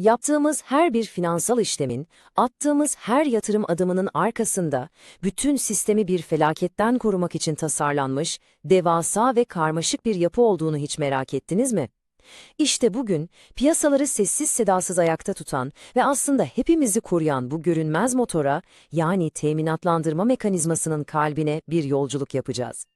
Yaptığımız her bir finansal işlemin, attığımız her yatırım adımının arkasında bütün sistemi bir felaketten korumak için tasarlanmış, devasa ve karmaşık bir yapı olduğunu hiç merak ettiniz mi? İşte bugün piyasaları sessiz sedasız ayakta tutan ve aslında hepimizi koruyan bu görünmez motora, yani teminatlandırma mekanizmasının kalbine bir yolculuk yapacağız.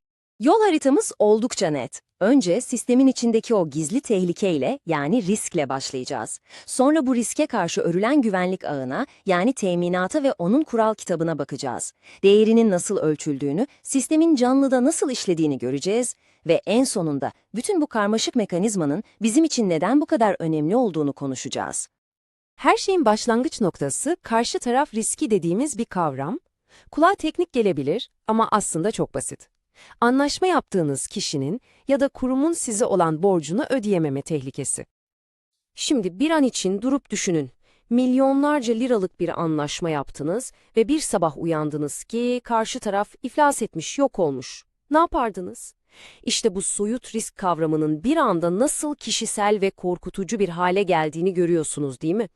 Yol haritamız oldukça net. Önce sistemin içindeki o gizli tehlikeyle yani riskle başlayacağız. Sonra bu riske karşı örülen güvenlik ağına yani teminata ve onun kural kitabına bakacağız. Değerinin nasıl ölçüldüğünü, sistemin canlıda nasıl işlediğini göreceğiz ve en sonunda bütün bu karmaşık mekanizmanın bizim için neden bu kadar önemli olduğunu konuşacağız. Her şeyin başlangıç noktası karşı taraf riski dediğimiz bir kavram. Kulağa teknik gelebilir ama aslında çok basit. Anlaşma yaptığınız kişinin ya da kurumun size olan borcunu ödeyememe tehlikesi. Şimdi bir an için durup düşünün. Milyonlarca liralık bir anlaşma yaptınız ve bir sabah uyandınız ki karşı taraf iflas etmiş, yok olmuş. Ne yapardınız? İşte bu soyut risk kavramının bir anda nasıl kişisel ve korkutucu bir hale geldiğini görüyorsunuz değil mi?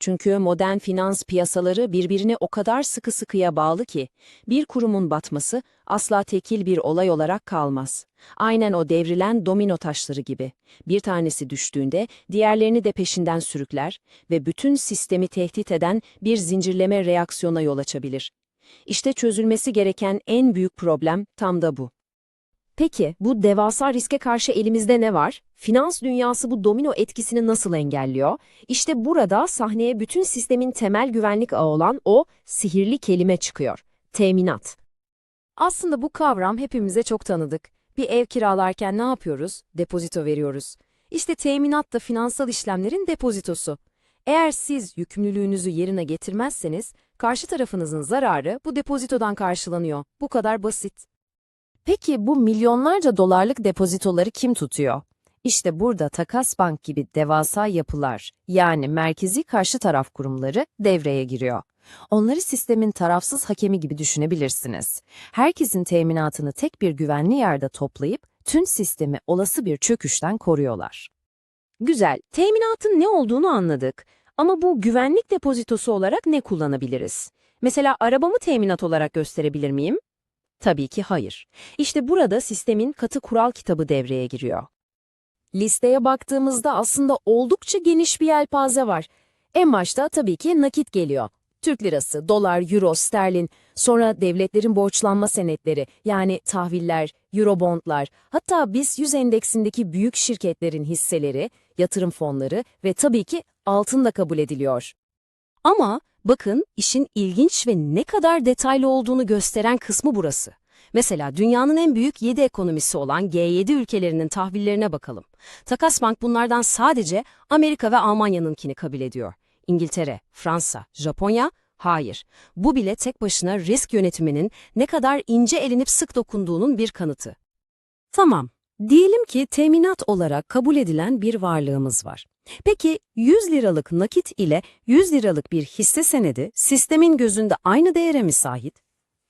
Çünkü modern finans piyasaları birbirine o kadar sıkı sıkıya bağlı ki bir kurumun batması asla tekil bir olay olarak kalmaz. Aynen o devrilen domino taşları gibi. Bir tanesi düştüğünde diğerlerini de peşinden sürükler ve bütün sistemi tehdit eden bir zincirleme reaksiyona yol açabilir. İşte çözülmesi gereken en büyük problem tam da bu. Peki bu devasa riske karşı elimizde ne var? Finans dünyası bu domino etkisini nasıl engelliyor? İşte burada sahneye bütün sistemin temel güvenlik ağı olan o sihirli kelime çıkıyor. Teminat. Aslında bu kavram hepimize çok tanıdık. Bir ev kiralarken ne yapıyoruz? Depozito veriyoruz. İşte teminat da finansal işlemlerin depozitosu. Eğer siz yükümlülüğünüzü yerine getirmezseniz, karşı tarafınızın zararı bu depozitodan karşılanıyor. Bu kadar basit. Peki bu milyonlarca dolarlık depozitoları kim tutuyor? İşte burada Takas Bank gibi devasa yapılar, yani merkezi karşı taraf kurumları devreye giriyor. Onları sistemin tarafsız hakemi gibi düşünebilirsiniz. Herkesin teminatını tek bir güvenli yerde toplayıp tüm sistemi olası bir çöküşten koruyorlar. Güzel, teminatın ne olduğunu anladık. Ama bu güvenlik depozitosu olarak ne kullanabiliriz? Mesela arabamı teminat olarak gösterebilir miyim? Tabii ki hayır. İşte burada sistemin katı kural kitabı devreye giriyor. Listeye baktığımızda aslında oldukça geniş bir yelpaze var. En başta tabii ki nakit geliyor. Türk lirası, dolar, euro, sterlin, sonra devletlerin borçlanma senetleri yani tahviller, eurobondlar, hatta BIST 100 endeksindeki büyük şirketlerin hisseleri, yatırım fonları ve tabii ki altın da kabul ediliyor. Ama bakın işin ilginç ve ne kadar detaylı olduğunu gösteren kısmı burası. Mesela dünyanın en büyük 7 ekonomisi olan G7 ülkelerinin tahvillerine bakalım. Takas Bank bunlardan sadece Amerika ve Almanya'nınkini kabul ediyor. İngiltere, Fransa, Japonya, hayır. Bu bile tek başına risk yönetiminin ne kadar ince elinip sık dokunduğunun bir kanıtı. Tamam, diyelim ki teminat olarak kabul edilen bir varlığımız var. Peki 100 liralık nakit ile 100 liralık bir hisse senedi sistemin gözünde aynı değere mi sahip?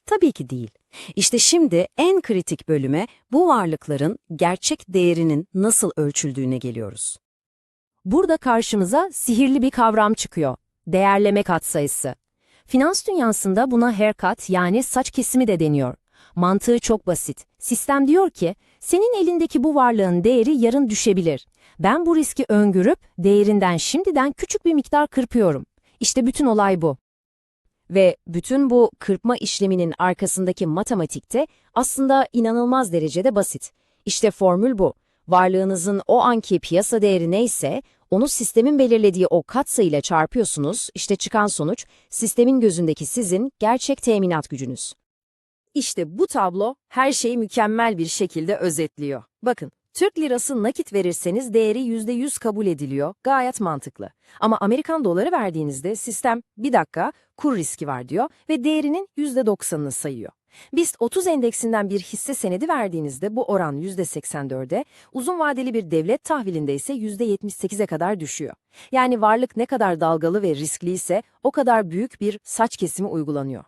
Tabii ki değil. İşte şimdi en kritik bölüme bu varlıkların gerçek değerinin nasıl ölçüldüğüne geliyoruz. Burada karşımıza sihirli bir kavram çıkıyor. Değerleme katsayısı. Finans dünyasında buna haircut yani saç kesimi de deniyor. Mantığı çok basit. Sistem diyor ki, senin elindeki bu varlığın değeri yarın düşebilir. Ben bu riski öngörüp değerinden şimdiden küçük bir miktar kırpıyorum. İşte bütün olay bu. Ve bütün bu kırpma işleminin arkasındaki matematikte aslında inanılmaz derecede basit. İşte formül bu. Varlığınızın o anki piyasa değeri neyse, onu sistemin belirlediği o katsayıyla çarpıyorsunuz, işte çıkan sonuç, sistemin gözündeki sizin gerçek teminat gücünüz. İşte bu tablo her şeyi mükemmel bir şekilde özetliyor. Bakın, Türk lirası nakit verirseniz değeri %100 kabul ediliyor, gayet mantıklı. Ama Amerikan doları verdiğinizde sistem bir dakika kur riski var diyor ve değerinin %90'ını sayıyor. BIST 30 endeksinden bir hisse senedi verdiğinizde bu oran %84'e, uzun vadeli bir devlet tahvilinde ise %78'e kadar düşüyor. Yani varlık ne kadar dalgalı ve riskli ise o kadar büyük bir saç kesimi uygulanıyor.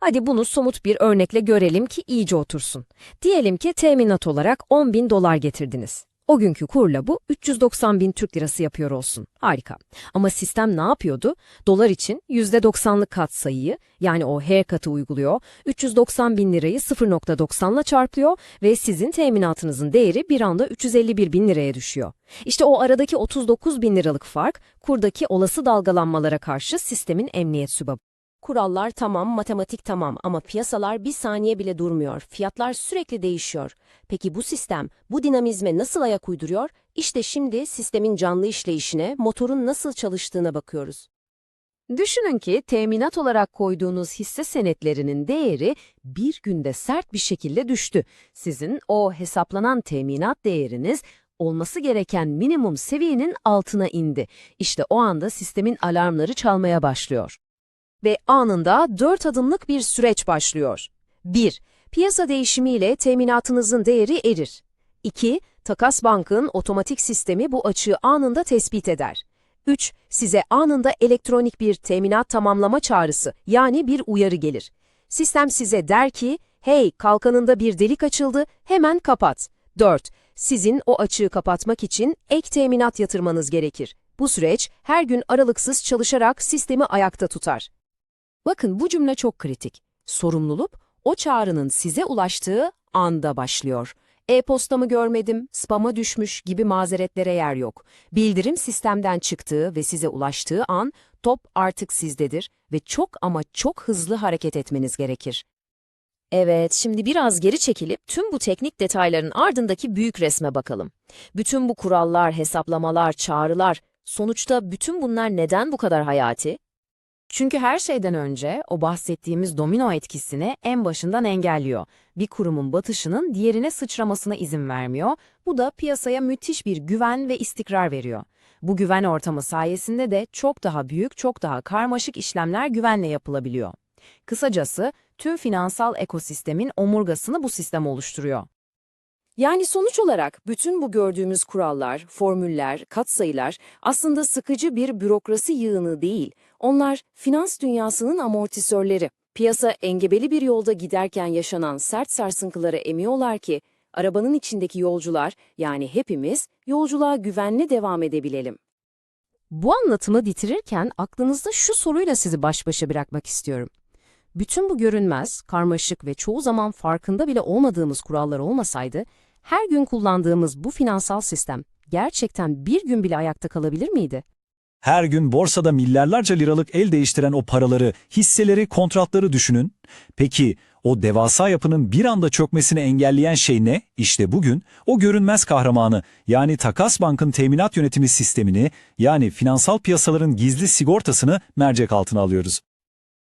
Hadi bunu somut bir örnekle görelim ki iyice otursun. Diyelim ki teminat olarak 10 bin dolar getirdiniz. O günkü kurla bu 390 bin Türk lirası yapıyor olsun. Harika. Ama sistem ne yapıyordu? Dolar için %90'lık katsayıyı yani o haircut'ı uyguluyor. 390 bin lirayı 0.90 ile çarpıyor ve sizin teminatınızın değeri bir anda 351 bin liraya düşüyor. İşte o aradaki 39 bin liralık fark kurdaki olası dalgalanmalara karşı sistemin emniyet sübabı. Kurallar tamam, matematik tamam ama piyasalar bir saniye bile durmuyor. Fiyatlar sürekli değişiyor. Peki bu sistem bu dinamizme nasıl ayak uyduruyor? İşte şimdi sistemin canlı işleyişine, motorun nasıl çalıştığına bakıyoruz. Düşünün ki teminat olarak koyduğunuz hisse senetlerinin değeri bir günde sert bir şekilde düştü. Sizin o hesaplanan teminat değeriniz olması gereken minimum seviyenin altına indi. İşte o anda sistemin alarmları çalmaya başlıyor. Ve anında dört adımlık bir süreç başlıyor. 1. Piyasa değişimiyle teminatınızın değeri erir. 2. Takas Bank'ın otomatik sistemi bu açığı anında tespit eder. 3. Size anında elektronik bir teminat tamamlama çağrısı yani bir uyarı gelir. Sistem size der ki, hey kalkanında bir delik açıldı hemen kapat. 4. Sizin o açığı kapatmak için ek teminat yatırmanız gerekir. Bu süreç her gün aralıksız çalışarak sistemi ayakta tutar. Bakın bu cümle çok kritik. Sorumluluk o çağrının size ulaştığı anda başlıyor. E-postamı görmedim, spama düşmüş gibi mazeretlere yer yok. Bildirim sistemden çıktığı ve size ulaştığı an top artık sizdedir ve çok ama çok hızlı hareket etmeniz gerekir. Evet, şimdi biraz geri çekilip tüm bu teknik detayların ardındaki büyük resme bakalım. Bütün bu kurallar, hesaplamalar, çağrılar, sonuçta bütün bunlar neden bu kadar hayati? Çünkü her şeyden önce o bahsettiğimiz domino etkisini en başından engelliyor. Bir kurumun batışının diğerine sıçramasına izin vermiyor. Bu da piyasaya müthiş bir güven ve istikrar veriyor. Bu güven ortamı sayesinde de çok daha büyük, çok daha karmaşık işlemler güvenle yapılabiliyor. Kısacası tüm finansal ekosistemin omurgasını bu sistem oluşturuyor. Yani sonuç olarak bütün bu gördüğümüz kurallar, formüller, katsayılar aslında sıkıcı bir bürokrasi yığını değil. Onlar finans dünyasının amortisörleri. Piyasa engebeli bir yolda giderken yaşanan sert sarsıntıları emiyorlar ki arabanın içindeki yolcular yani hepimiz yolculuğa güvenli devam edebilelim. Bu anlatımı bitirirken aklınızda şu soruyla sizi baş başa bırakmak istiyorum. Bütün bu görünmez, karmaşık ve çoğu zaman farkında bile olmadığımız kurallar olmasaydı, her gün kullandığımız bu finansal sistem gerçekten bir gün bile ayakta kalabilir miydi? Her gün borsada milyarlarca liralık el değiştiren o paraları, hisseleri, kontratları düşünün. Peki o devasa yapının bir anda çökmesini engelleyen şey ne? İşte bugün o görünmez kahramanı yani Takas Bank'ın teminat yönetimi sistemini yani finansal piyasaların gizli sigortasını mercek altına alıyoruz.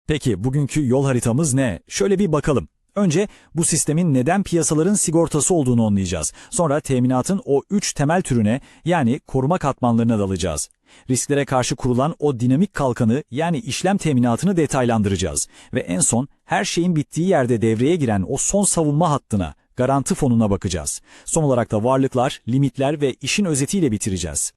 Peki bugünkü yol haritamız ne? Şöyle bir bakalım. Önce bu sistemin neden piyasaların sigortası olduğunu anlayacağız. Sonra teminatın o üç temel türüne yani koruma katmanlarına dalacağız. Risklere karşı kurulan o dinamik kalkanı yani işlem teminatını detaylandıracağız. Ve en son her şeyin bittiği yerde devreye giren o son savunma hattına, garanti fonuna bakacağız. Son olarak da varlıklar, limitler ve işin özetiyle bitireceğiz.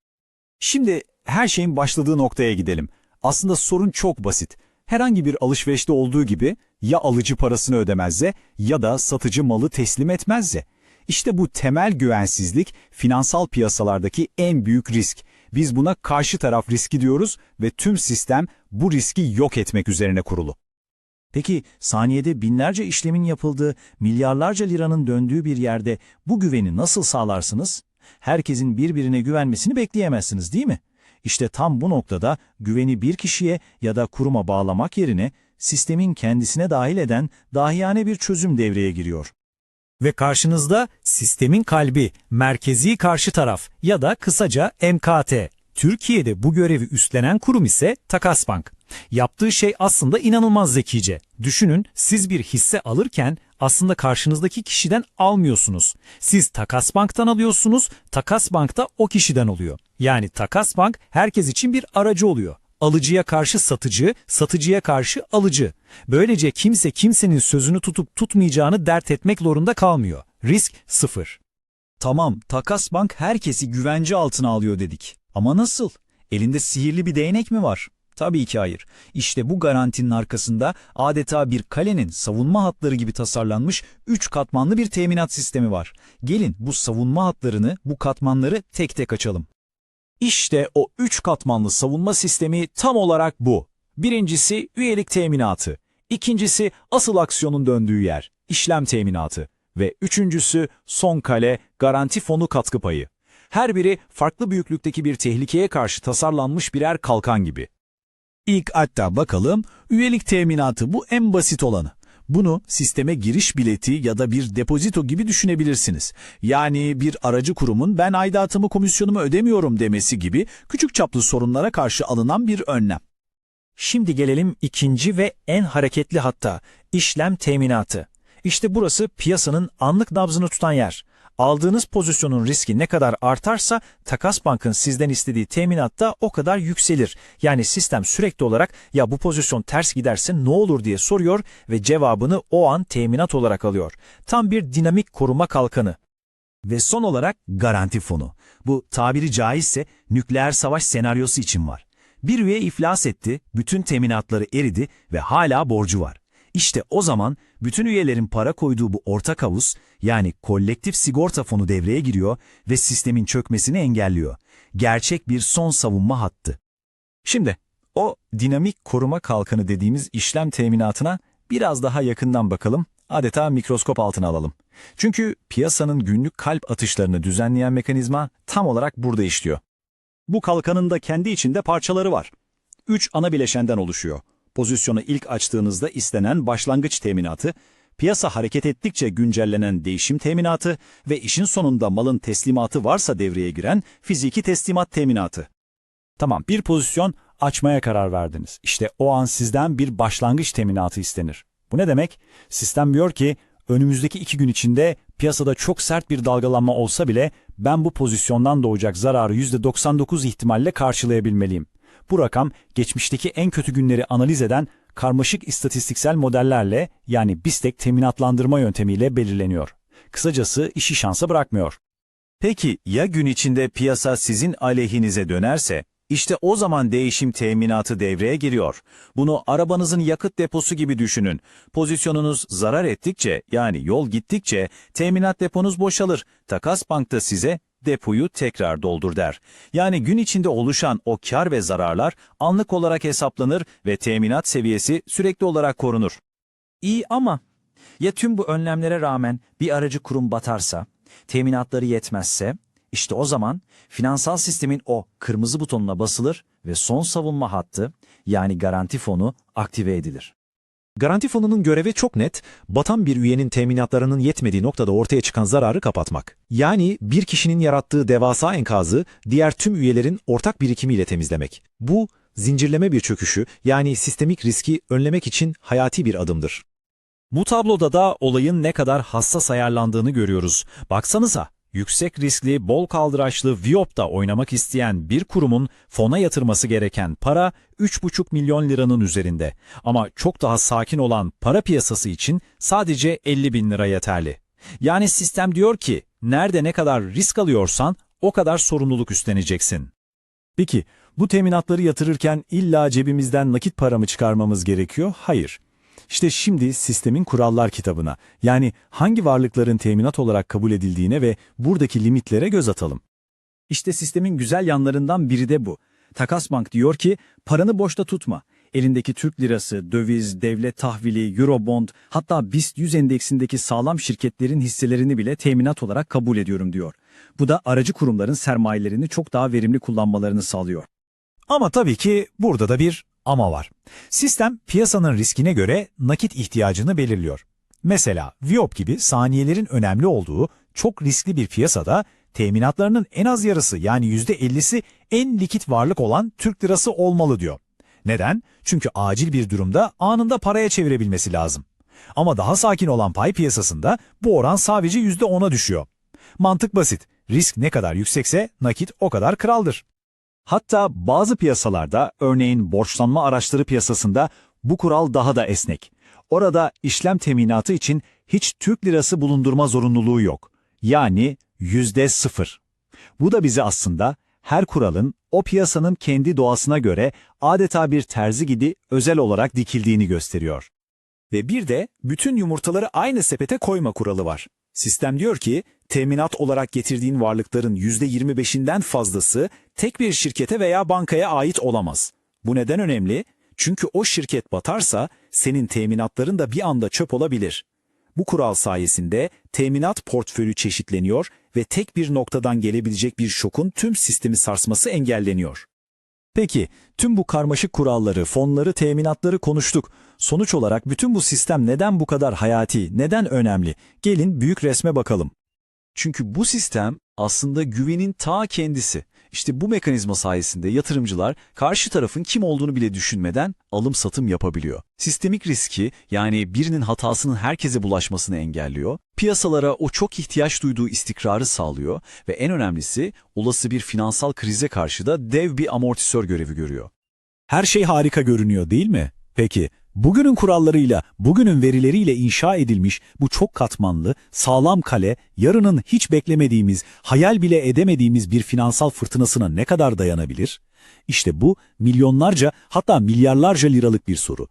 Şimdi her şeyin başladığı noktaya gidelim. Aslında sorun çok basit. Herhangi bir alışverişte olduğu gibi ya alıcı parasını ödemezse ya da satıcı malı teslim etmezse. İşte bu temel güvensizlik finansal piyasalardaki en büyük risk. Biz buna karşı taraf riski diyoruz ve tüm sistem bu riski yok etmek üzerine kurulu. Peki saniyede binlerce işlemin yapıldığı, milyarlarca liranın döndüğü bir yerde bu güveni nasıl sağlarsınız? Herkesin birbirine güvenmesini bekleyemezsiniz değil mi? İşte tam bu noktada güveni bir kişiye ya da kuruma bağlamak yerine sistemin kendisine dahil eden dahiyane bir çözüm devreye giriyor. Ve karşınızda sistemin kalbi, merkezi karşı taraf ya da kısaca MKT. Türkiye'de bu görevi üstlenen kurum ise Takas Bank. Yaptığı şey aslında inanılmaz zekice. Düşünün siz bir hisse alırken aslında karşınızdaki kişiden almıyorsunuz. Siz Takas Bank'tan alıyorsunuz, Takas Bank da o kişiden oluyor. Yani Takas Bank herkes için bir aracı oluyor. Alıcıya karşı satıcı, satıcıya karşı alıcı. Böylece kimse kimsenin sözünü tutup tutmayacağını dert etmek zorunda kalmıyor. Risk sıfır. Tamam, Takas Bank herkesi güvence altına alıyor dedik. Ama nasıl? Elinde sihirli bir değnek mi var? Tabii ki hayır. İşte bu garantinin arkasında adeta bir kalenin savunma hatları gibi tasarlanmış 3 katmanlı bir teminat sistemi var. Gelin bu savunma hatlarını, bu katmanları tek tek açalım. İşte o üç katmanlı savunma sistemi tam olarak bu. Birincisi üyelik teminatı, ikincisi asıl aksiyonun döndüğü yer, işlem teminatı ve üçüncüsü son kale garanti fonu katkı payı. Her biri farklı büyüklükteki bir tehlikeye karşı tasarlanmış birer kalkan gibi. İlk hatta bakalım, üyelik teminatı bu en basit olanı. Bunu sisteme giriş bileti ya da bir depozito gibi düşünebilirsiniz. Yani bir aracı kurumun ben aidatımı komisyonumu ödemiyorum demesi gibi küçük çaplı sorunlara karşı alınan bir önlem. Şimdi gelelim ikinci ve en hareketli hatta işlem teminatı. İşte burası piyasanın anlık nabzını tutan yer. Aldığınız pozisyonun riski ne kadar artarsa takas bankın sizden istediği teminat da o kadar yükselir. Yani sistem sürekli olarak ya bu pozisyon ters giderse ne olur diye soruyor ve cevabını o an teminat olarak alıyor. Tam bir dinamik koruma kalkanı. Ve son olarak garanti fonu. Bu tabiri caizse nükleer savaş senaryosu için var. Bir üye iflas etti, bütün teminatları eridi ve hala borcu var. İşte o zaman bütün üyelerin para koyduğu bu ortak havuz yani kolektif sigorta fonu devreye giriyor ve sistemin çökmesini engelliyor. Gerçek bir son savunma hattı. Şimdi o dinamik koruma kalkanı dediğimiz işlem teminatına biraz daha yakından bakalım, adeta mikroskop altına alalım. Çünkü piyasanın günlük kalp atışlarını düzenleyen mekanizma tam olarak burada işliyor. Bu kalkanın da kendi içinde parçaları var. Üç ana bileşenden oluşuyor. Pozisyonu ilk açtığınızda istenen başlangıç teminatı, piyasa hareket ettikçe güncellenen değişim teminatı ve işin sonunda malın teslimatı varsa devreye giren fiziki teslimat teminatı. Tamam, bir pozisyon açmaya karar verdiniz. İşte o an sizden bir başlangıç teminatı istenir. Bu ne demek? Sistem diyor ki, önümüzdeki iki gün içinde piyasada çok sert bir dalgalanma olsa bile ben bu pozisyondan doğacak zararı %99 ihtimalle karşılayabilmeliyim. Bu rakam geçmişteki en kötü günleri analiz eden karmaşık istatistiksel modellerle yani BISTEK teminatlandırma yöntemiyle belirleniyor. Kısacası işi şansa bırakmıyor. Peki ya gün içinde piyasa sizin aleyhinize dönerse? İşte o zaman değişim teminatı devreye giriyor. Bunu arabanızın yakıt deposu gibi düşünün. Pozisyonunuz zarar ettikçe yani yol gittikçe teminat deponuz boşalır. Takas bankta size depoyu tekrar doldur der. Yani gün içinde oluşan o kar ve zararlar anlık olarak hesaplanır ve teminat seviyesi sürekli olarak korunur. İyi ama ya tüm bu önlemlere rağmen bir aracı kurum batarsa, teminatları yetmezse, işte o zaman finansal sistemin o kırmızı butonuna basılır ve son savunma hattı yani garanti fonu aktive edilir. Garanti fonunun görevi çok net, batan bir üyenin teminatlarının yetmediği noktada ortaya çıkan zararı kapatmak. Yani bir kişinin yarattığı devasa enkazı diğer tüm üyelerin ortak birikimiyle temizlemek. Bu, zincirleme bir çöküşü yani sistemik riski önlemek için hayati bir adımdır. Bu tabloda da olayın ne kadar hassas ayarlandığını görüyoruz. Baksanıza, yüksek riskli, bol kaldıraçlı Viop'ta oynamak isteyen bir kurumun fona yatırması gereken para 3,5 milyon liranın üzerinde. Ama çok daha sakin olan para piyasası için sadece 50 bin lira yeterli. Yani sistem diyor ki, nerede ne kadar risk alıyorsan o kadar sorumluluk üstleneceksin. Peki, bu teminatları yatırırken illa cebimizden nakit para mı çıkarmamız gerekiyor? Hayır. İşte şimdi sistemin kurallar kitabına, yani hangi varlıkların teminat olarak kabul edildiğine ve buradaki limitlere göz atalım. İşte sistemin güzel yanlarından biri de bu. Takas Bank diyor ki paranı boşta tutma. Elindeki Türk lirası, döviz, devlet tahvili, eurobond hatta BIST 100 endeksindeki sağlam şirketlerin hisselerini bile teminat olarak kabul ediyorum diyor. Bu da aracı kurumların sermayelerini çok daha verimli kullanmalarını sağlıyor. Ama tabii ki burada da bir ama var. Sistem piyasanın riskine göre nakit ihtiyacını belirliyor. Mesela Viop gibi saniyelerin önemli olduğu çok riskli bir piyasada teminatlarının en az yarısı yani %50'si en likit varlık olan Türk lirası olmalı diyor. Neden? Çünkü acil bir durumda anında paraya çevirebilmesi lazım. Ama daha sakin olan pay piyasasında bu oran sadece %10'a düşüyor. Mantık basit. Risk ne kadar yüksekse nakit o kadar kraldır. Hatta bazı piyasalarda, örneğin borçlanma araçları piyasasında bu kural daha da esnek. Orada işlem teminatı için hiç Türk lirası bulundurma zorunluluğu yok. Yani yüzde sıfır. Bu da bizi aslında her kuralın o piyasanın kendi doğasına göre adeta bir terzi gibi özel olarak dikildiğini gösteriyor. Ve bir de bütün yumurtaları aynı sepete koyma kuralı var. Sistem diyor ki, teminat olarak getirdiğin varlıkların %25'inden fazlası tek bir şirkete veya bankaya ait olamaz. Bu neden önemli? Çünkü o şirket batarsa senin teminatların da bir anda çöp olabilir. Bu kural sayesinde teminat portföyü çeşitleniyor ve tek bir noktadan gelebilecek bir şokun tüm sistemi sarsması engelleniyor. Peki, tüm bu karmaşık kuralları, fonları, teminatları konuştuk. Sonuç olarak bütün bu sistem neden bu kadar hayati, neden önemli? Gelin büyük resme bakalım. Çünkü bu sistem aslında güvenin ta kendisi. İşte bu mekanizma sayesinde yatırımcılar karşı tarafın kim olduğunu bile düşünmeden alım-satım yapabiliyor. Sistemik riski yani birinin hatasının herkese bulaşmasını engelliyor, piyasalara o çok ihtiyaç duyduğu istikrarı sağlıyor ve en önemlisi olası bir finansal krize karşı da dev bir amortisör görevi görüyor. Her şey harika görünüyor değil mi? Peki, bugünün kurallarıyla, bugünün verileriyle inşa edilmiş bu çok katmanlı, sağlam kale, yarının hiç beklemediğimiz, hayal bile edemediğimiz bir finansal fırtınasına ne kadar dayanabilir? İşte bu milyonlarca hatta milyarlarca liralık bir soru.